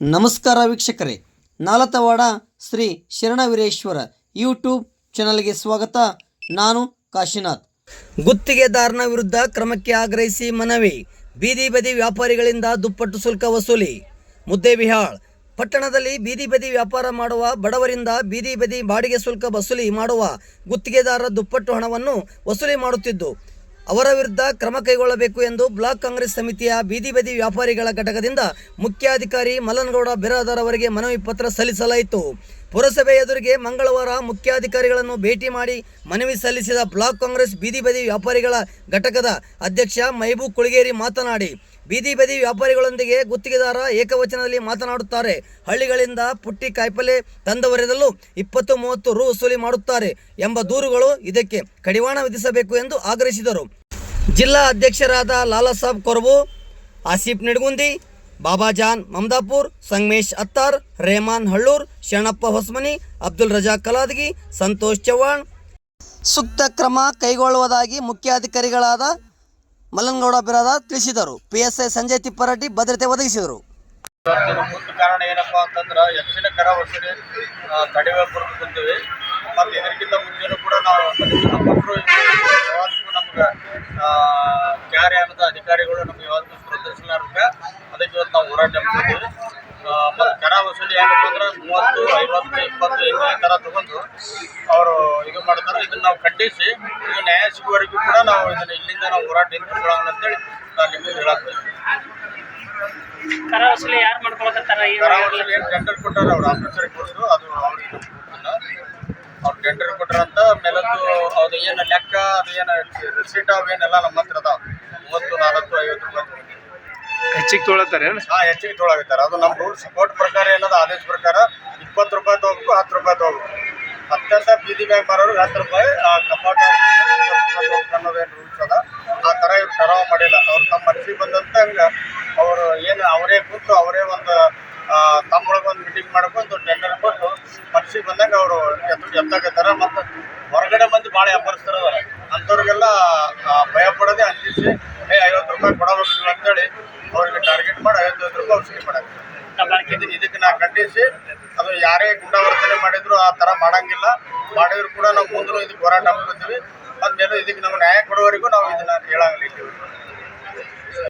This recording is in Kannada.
ನಮಸ್ಕಾರ ವೀಕ್ಷಕರೇ. ನಾಲತವಾಡ ಶ್ರೀ ಶರಣವೀರೇಶ್ವರ ಯೂಟ್ಯೂಬ್ ಚಾನಲ್ಗೆ ಸ್ವಾಗತ. ನಾನು ಕಾಶಿನಾಥ್. ಗುತ್ತಿಗೆದಾರನ ವಿರುದ್ಧ ಕ್ರಮಕ್ಕೆ ಆಗ್ರಹಿಸಿ ಮನವಿ. ಬೀದಿ ಬದಿ ವ್ಯಾಪಾರಿಗಳಿಂದ ದುಪ್ಪಟ್ಟು ಶುಲ್ಕ ವಸೂಲಿ. ಮುದ್ದೇಬಿಹಾಳ್ ಪಟ್ಟಣದಲ್ಲಿ ಬೀದಿ ಬದಿ ವ್ಯಾಪಾರ ಮಾಡುವ ಬಡವರಿಂದ ಬೀದಿ ಬದಿ ಬಾಡಿಗೆ ಶುಲ್ಕ ವಸೂಲಿ ಮಾಡುವ ಗುತ್ತಿಗೆದಾರರ ದುಪ್ಪಟ್ಟು ಹಣವನ್ನು ವಸೂಲಿ ಮಾಡುತ್ತಿದ್ದು. ಅವರ ವಿರುದ್ಧ ಕ್ರಮ ಕೈಗೊಳ್ಳಬೇಕು ಎಂದು ಬ್ಲಾಕ್ ಕಾಂಗ್ರೆಸ್ ಸಮಿತಿಯ ಬೀದಿ ಬದಿ ವ್ಯಾಪಾರಿಗಳ ಘಟಕದಿಂದ ಮುಖ್ಯಾಧಿಕಾರಿ ಮಲ್ಲನಗೌಡ ಬಿರಾದಾರ್ ಅವರಿಗೆ ಮನವಿ ಪತ್ರ ಸಲ್ಲಿಸಲಾಯಿತು. ಪುರಸಭೆ ಎದುರಿಗೆ ಮಂಗಳವಾರ ಮುಖ್ಯಾಧಿಕಾರಿಗಳನ್ನು ಭೇಟಿ ಮಾಡಿ ಮನವಿ ಸಲ್ಲಿಸಿದ ಬ್ಲಾಕ್ ಕಾಂಗ್ರೆಸ್ ಬೀದಿ ಬದಿ ವ್ಯಾಪಾರಿಗಳ ಘಟಕದ ಅಧ್ಯಕ್ಷ ಮೈಬೂ ಕುಳಗೇರಿ ಮಾತನಾಡಿ, ಬೀದಿ ಬದಿ ವ್ಯಾಪಾರಿಗಳೊಂದಿಗೆ ಗುತ್ತಿಗೆದಾರ ಏಕವಚನದಲ್ಲಿ ಮಾತನಾಡುತ್ತಾರೆ. ಹಳ್ಳಿಗಳಿಂದ ಪುಟ್ಟಿ ಕಾಯಿಪಲ್ಲೆ ತಂದವರೆದಲ್ಲೂ ಇಪ್ಪತ್ತು ಮೂವತ್ತು ರು ವಸೂಲಿ ಮಾಡುತ್ತಾರೆ ಎಂಬ ದೂರುಗಳು ಇದಕ್ಕೆ ಕಡಿವಾಣ ವಿಧಿಸಬೇಕು ಎಂದು ಆಗ್ರಹಿಸಿದರು. ಜಿಲ್ಲಾ ಅಧ್ಯಕ್ಷರಾದ ಲಾಲಾ ಸಾಬ್ ಕೊರ್ಬು ಆಸಿಫ್ ನಿಡಗುಂದಿ ಬಾಬಾಜಾನ್ ಮಮದಾಪುರ್ ಸಂಗಮೇಶ್ ಅತ್ತಾರ್ ರೇಮಾನ್ ಹಳ್ಳೂರ್ ಶರಣಪ್ಪ ಹೊಸ್ಮನಿ ಅಬ್ದುಲ್ ರಜಾ ಕಲಾದಗಿ ಸಂತೋಷ್ ಚವ್ಹಾಣ್. ಸೂಕ್ತ ಕ್ರಮ ಕೈಗೊಳ್ಳುವುದಾಗಿ ಮುಖ್ಯಾಧಿಕಾರಿಗಳಾದ ಮಲ್ಲನಗೌಡ ಬಿರಾದಾರ್ ತಿಳಿಸಿದರು. ಪಿಎಸ್ಐ ಸಂಜಯ್ ತಿಪ್ಪಾರೆಡ್ಡಿ ಭದ್ರತೆ ಒದಗಿಸಿದರು. ಮುಖ್ಯ ಕಾರಣ ಏನಪ್ಪ ಅಂತಂದ್ರೆ ಹೆಚ್ಚಿನ ಕರ ಕಡಿಮೆ ಬರೋದು ಕುಂತೀವಿ ಮತ್ತು ಇದಕ್ಕಿಂತ ಮುಂಚೆನೂ ಕೂಡ ನಾವು ಅದಕ್ಕೆ ಇವತ್ತು ನಾವು ಹೋರಾಟ ಮಾಡ್ತೀವಿ ಮತ್ತು ಕರ ವಸೂಲಿ ಏನಪ್ಪ ಅಂದ್ರೆ ಮೂವತ್ತು ಐವತ್ತು ಇಪ್ಪತ್ತು ಥರ ತಗೊಂಡು ಅವರು ಇದು ಮಾಡ್ತಾರೆ. ಇದನ್ನು ನಾವು ಖಂಡಿಸಿ ಇದು ನ್ಯಾಯ ಸಿಗುವವರೆಗೂ ಕೂಡ ನಾವು ಇದನ್ನ ಇಲ್ಲಿಂದ ನಾವು ಹೋರಾಟ ನಿಂತ್ಕೊಳ್ಳೋಣ ಅಂತೇಳಿ ನಾನು ನಿಮಗೆ ಹೇಳತ್ತೀನಿ ಕರ ವಸೂಲಿ ಯಾರು ಮಾಡ್ಕೊಳಕತ್ತಾರ ಈ ಕರಾವಳಿ ಏನು ಟೆಂಡರ್ ಕೊಟ್ಟಾರ ಅವ್ರು ಆಫೀಸರ್ಗೆ ಕೊಟ್ಟರು ಅದು ಅವ್ರಿಗೆ ಗೊತ್ತಿಲ್ಲ. ಅವ್ರು ಟೆಂಡರ್ ಕೊಟ್ಟಾರಂತ ಮೇಲತ್ತು ಅದು ಏನು ಲೆಕ್ಕ ಅದು ಏನು ರಿಸೀಟ್ ಅವೇನೆಲ್ಲ ನಮ್ಮ ಹತ್ರ ಅದಾವ. ಮೂವತ್ತು ನಾಲ್ಕು ಐವತ್ತು ರೂಪಾಯಿ. ಹೆಚ್ಚಿಗೆ ತೊಳತಾರೆ ಹಾಂ, ಹೆಚ್ಚಿಗೆ ತೊಗೊಳಕತ್ತಾರೆ. ಅದು ನಮ್ಮ ರೂಲ್ಸ್ ಕೋರ್ಟ್ ಪ್ರಕಾರ ಏನದ? ಆದೇಶ ಪ್ರಕಾರ ಇಪ್ಪತ್ತು ರೂಪಾಯಿ ತೊಗೋಬೇಕು, ಹತ್ತು ರೂಪಾಯಿ ತೊಗೋಬೇಕು. ಅತ್ಯಂತ ಬೀದಿ ಬ್ಯಾಗ್ ಮಾರೋರು ಹತ್ತು ರೂಪಾಯಿ ಕಪಾಟ ಅನ್ನೋದೇನು ರೂಲ್ಸ್ ಅದ. ಆ ಥರ ಇವ್ರು ಕರಾವ ಮಾಡಿಲ್ಲ. ಅವ್ರು ತಮ್ಮ ಮನಸ್ಸಿಗೆ ಬಂದಂತ ಹಂಗೆ ಅವರು ಏನು ಅವರೇ ಕೂತು ಅವರೇ ಒಂದು ತಮ್ಮೊಳಗೆ ಒಂದು ಮೀಟಿಂಗ್ ಮಾಡ್ಕೊಂಡು ಟೆಂಡರ್ ಕೊಟ್ಟು ಮನಸ್ಸಿಗೆ ಬಂದಂಗೆ ಅವರು ಎತ್ತು ಎತ್ತಾಕತ್ತಾರ. ಮತ್ತು ಹೊರಗಡೆ ಮಂದಿ ಭಾಳ ವ್ಯಾಪಾರಸ್ಥರ ಅಂಥವ್ರಿಗೆಲ್ಲ ಭಯ ಪಡೋದೇ ಅಂಜಿಸಿ ಐವತ್ತು ರೂಪಾಯಿ ಕೊಡಬೇಕು ಅಂತ ಅಂತೇಳಿ ಅವ್ರಿಗೆ ಟಾರ್ಗೆಟ್ ಮಾಡಿ ಐವತ್ತೈದು ರೂಪಾಯಿ ವಸೂಲಿ ಮಾಡಕ್ಕೆ ಇದಕ್ಕೆ ನಾ ಖಂಡಿಸಿ, ಅದು ಯಾರೇ ಗುಂಡಾವರ್ತನೆ ಮಾಡಿದ್ರು ಆ ತರ ಮಾಡಂಗಿಲ್ಲ. ಮಾಡಿದ್ರು ಕೂಡ ನಾವು ಮುಂದೂ ಇದಕ್ಕೆ ಹೋರಾಟ ಮಾಡ್ಕೊತೀವಿ. ಅಂದ್ಮೇಲೆ ಇದಕ್ಕೆ ನಮ್ಗೆ ನ್ಯಾಯ ಕೊಡೋವರೆಗೂ ನಾವು ಇದನ್ನ ಹೇಳಂಗಿಲ್ಲ